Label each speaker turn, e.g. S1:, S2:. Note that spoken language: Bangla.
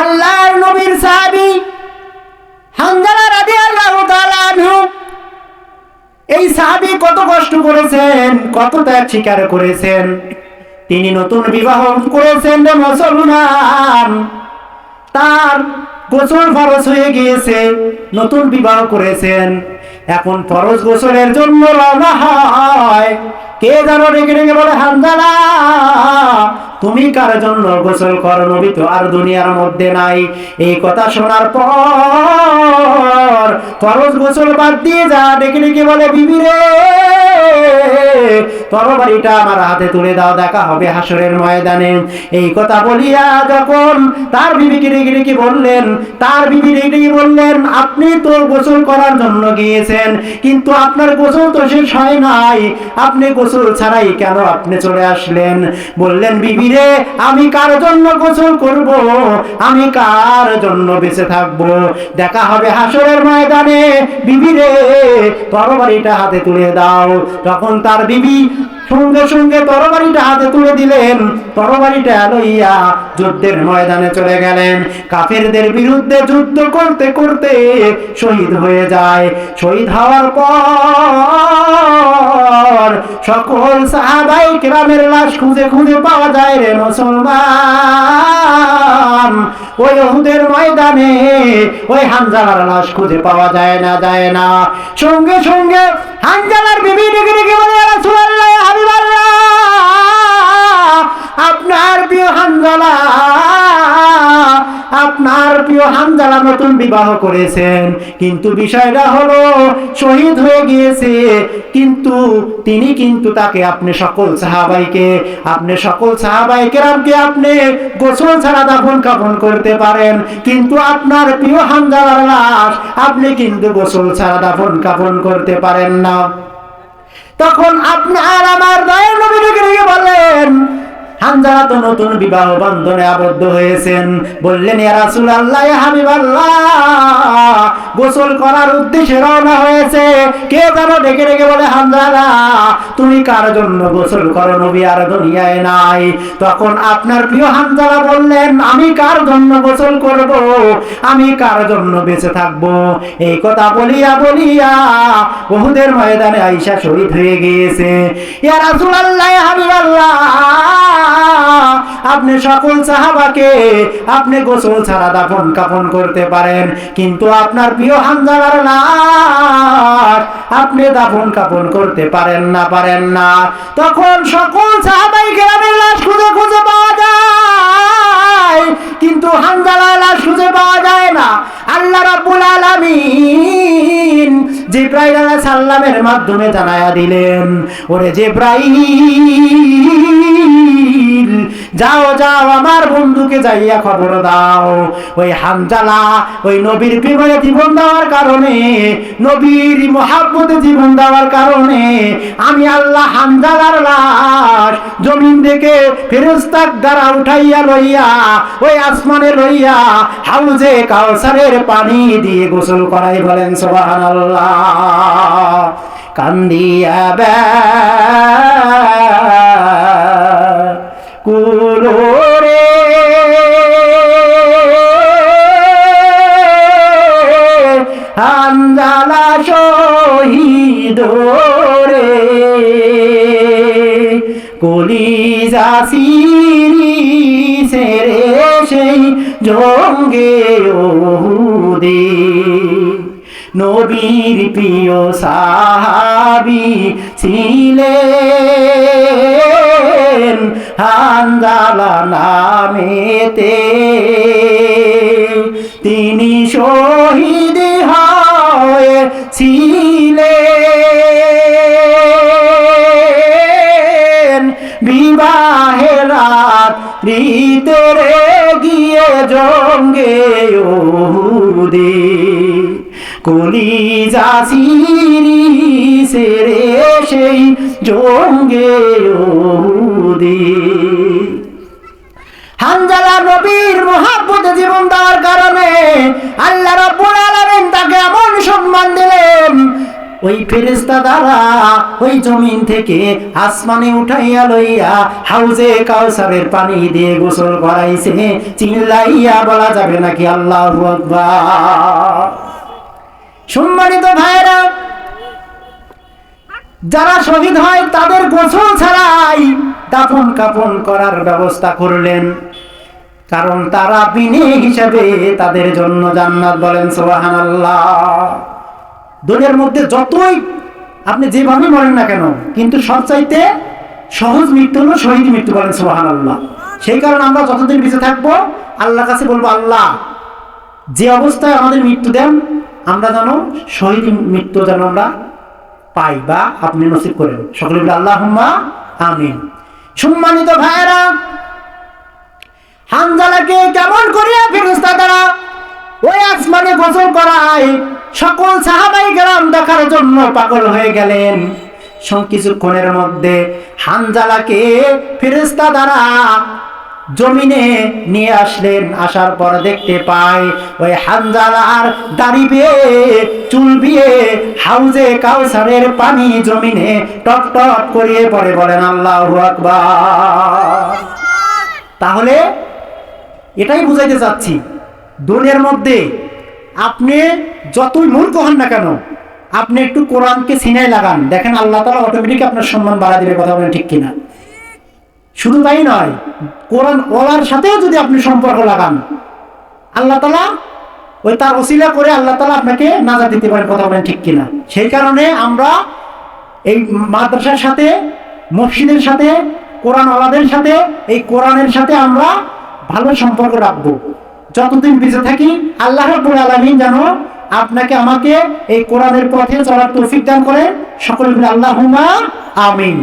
S1: আল্লাহর নবীর সাহাবী হানজালা তাআলা আনহু, এই সাহাবী কত কষ্ট করেছেন কত ত্যাগ স্বীকার করেছেন। তিনি নতুন বিবাহ করেছেন মুসলমান। তার গোসল ফরজ হয়ে গিয়েছে, নতুন বিবাহ করেছেন। এখন ফরজ গোসলের জন্য রওনা হয়। কে জানো ডেকে ডেকে বলে হানজালা তুমি কার জন্য গোসল করো নবী তো আর দুনিয়ার মধ্যে নাই? এই কথা শোনার পর ফরজ গোসল বাদ দিয়ে যা দেখলে কি বলে, বিবি রে তরবারিটা আমার হাতে তুলে দাও, দেখা হবে হাসরের ময়দানে। এই কথা বলিয়া যখন তার বিবিকে ডেকে বললেন, তার বিবি ডেকে বললেন, আপনি তো গোসল করার জন্য গিয়েছেন, কিন্তু আপনার গোসল তো শেষ হয় নাই। আপনি গোসল ছাড়াই কেন আপনি চলে আসলেন? বললেন, বিবি রে, আমি কার জন্য গোসল করব? আমি কার জন্য বেঁচে থাকব? দেখা হবে হাসরের ময়দানে, বিবি রে, তরবারিটা হাতে তুলে দাও। তখন তার বিবি সঙ্গে সঙ্গে তরবারিটা হাতে তুলে দিলেন। তরবারিটা লইয়া যুদ্ধের ময়দানে চলে গেলেন। কাফেরদের বিরুদ্ধে যুদ্ধ করতে করতে শহীদ হয়ে যায়। শহীদ হওয়ার পর সকল সাহাবাই গ্রামের লাশ খুঁজে খুঁজে পাওয়া যায় রে মুসলমান। ওই ওহুদের ময়দানে ওই হানজালার লাশ খুঁজে পাওয়া যায় না যায় না। সঙ্গে সঙ্গে হানজালার বিবি ডেকে ডেকে বলে রাসূলুল্লাহ আপনার প্রিয় হানজালা আপনার প্রিয় হানজালা নতুন বিবাহ করেছেন। কিন্তু বিষয়টা হলো, শহীদ হয়ে গিয়েছে, কিন্তু তিনি কিন্তু তাকে আপনি সকল সাহাবাইকে, আপনি সকল সাহাবাই কেরামকে আপনি গোসল ছাড়া দাফন কাফন করতে পারেন। কিন্তু আপনার প্রিয় হানজালার লাশ আপনি কিন্তু গোসল ছাড়া দাফন কাফন করতে পারেন না। তখন আপনার আমার হানজালা তো নতুন বিবাহ বন্ধনে আবদ্ধ হয়েছেন। বললেন রাসূলুল্লাহ, ইয়া হাবিবাল্লাহ, গোসল করার উদ্দেশ্যে রওনা হয়েছে। কে যেন ডেকে ডেকে বলে হানজালা তুমি কার জন্য গোসল করো নবী? আর দুনিয়ায় নাই। তখন আপনার প্রিয় হানজালা বললেন, আমি কার জন্য গোসল করব? আমি কার জন্য বেঁচে থাকব? এই কথা বলিয়া বলিয়া বহুদের ময়দানে আইসা শহীদ হয়ে গিয়েছে। ইয়া রাসূলুল্লাহ, ইয়া হাবিবাল্লাহ আপনি সকল সাহাবাকে আপনি গোসল ছাড়া দাফন কাফন করতে পারেন। কিন্তু আপনার প্রিয় হামজালার লাশ আপনি দাফন কাফন করতে পারেন না পারেন না। তখন সকল সাহাবাই গ্রামের লাশ খুঁজে খুঁজে পাওয়া যায়। কিন্তু হামজালার লাশ খুঁজে পাওয়া যায় না। আল্লাহ রাব্বুল আলামিন জিব্রাইল আলাইহিস সালামের মাধ্যমে জানায়া দিলেন, ওরে জিব্রাইল, যাও যাও, আমার বন্ধুকে যাইয়া খবর দাও। ওই হামজালা, ওই নবীর প্রেমে জীবন দেওয়ার কারণে, নবীর মহাব্বতে জীবন দেওয়ার কারণে, আমি আল্লাহ হামজালার লাশ জমিন থেকে ফেরেস্তার দ্বারা উঠাইয়া লইয়া, ওই আসমানে লইয়া হাউজে কাউসারের পানি দিয়ে গোসল করাই বলেন সুবহানাল্লাহ কান্দিয়া বে কুলো রে হানজালা শহীদ রে কলিজা সিরি সেরে সেই জঙ্গে ওহুদে নবীর প্রিয় সাহাবি ছিলেন হানজালা নামেতে। তিনি শহীদ হয়েছিলেন বিবাহের রাত গিয়ে জঙ্গে ওহুদে কলিজা সিরি সেরে সেই জঙ্গে হানজালা নবীর মহাব্বতে জীবন দেওয়ার কারণে আল্লাহ রাব্বুল আলামিন তাকে এমন সম্মান দিলেন, ওই ফেরেস্তা দ্বারা ওই জমিন থেকে আসমানে উঠাইয়া লইয়া হাউজে কাউসারের পানি দিয়ে গোসল করাইছে। চিল্লাইয়া বলা যাবে নাকি আল্লাহ সম্মানিত ভাইরা যারা শহীদ হয় তাদের গোসল ছাড়াই দাফন কাপন করার ব্যবস্থা করলেন। কারণ তারা বিনে হিসাবে তাদের জন্য জান্নাত বলেন সোহান দুনিয়ার মধ্যে যতই আপনি যেভাবে মরেন না কেন, কিন্তু সবচাইতে সহজ মৃত্যু হলো শহীদ মৃত্যু বলেন সোহান আল্লাহ সেই কারণে আমরা যতদিন বেঁচে থাকব আল্লাহ কাছে বলব, আল্লাহ, যে অবস্থায় আমাদের মৃত্যু দেন আমরা যেন শহীদ মৃত্যু যেন আমরা পাই বা আপনি নসিব করেন। সকলে বলে আল্লাহ আমিন। সম্মানিত ভাইয়েরা হানজালাকে কেমন করিয়া ফেরস্তা দ্বারা ওই আসমানে গোসল করায় সকল সাহাবাই গ্রাম দেখার জন্য পাগল হয়ে গেলেন। কিছুক্ষণের মধ্যে হানজালাকে ফেরেস্তা দ্বারা জমিনে নিয়ে আসলেন, আসার পর দেখতে পায় ওই হানজালার দাড়ি বিয়ে, চুল বিয়ে, হাউজে কাউসারের পানি জমিনে টপ টপ করিয়ে পড়ে বলেন, আল্লাহু তাহলে এটাই বুঝাইতে চাচ্ছি, দুনিয়ার মধ্যে আপনি যতই মূর্খ হন না কেন, আপনি একটু কোরআনকে সিনাই লাগান। দেখেন আল্লাহ তালা অটোমেটিক আপনার সম্মান বাড়া দিবে, কথা বলেন ঠিক কিনা। শুধু তাই নয়, কোরআন ওলার সাথেও যদি আপনি সম্পর্ক লাগান, আল্লাহ তালা ওই তার ওসিলা করে আল্লাহ তালা আপনাকে নাজা দিতে পারেন, কথা বলেন ঠিক কিনা। সেই কারণে আমরা এই মাদ্রাসার সাথে, মসজিদের সাথে, কোরআন ওলাদের সাথে, এই কোরআনের সাথে আমরা ভালো সম্পর্ক রাখব। যতদিন বেঁচে থাকি, আল্লাহ রাব্বুল আলামিন যেন আপনাকে, আমাকে এই কোরআনের পথে চলার তৌফিক দান করে। সকলে আল্লাহুম্মা আমিন।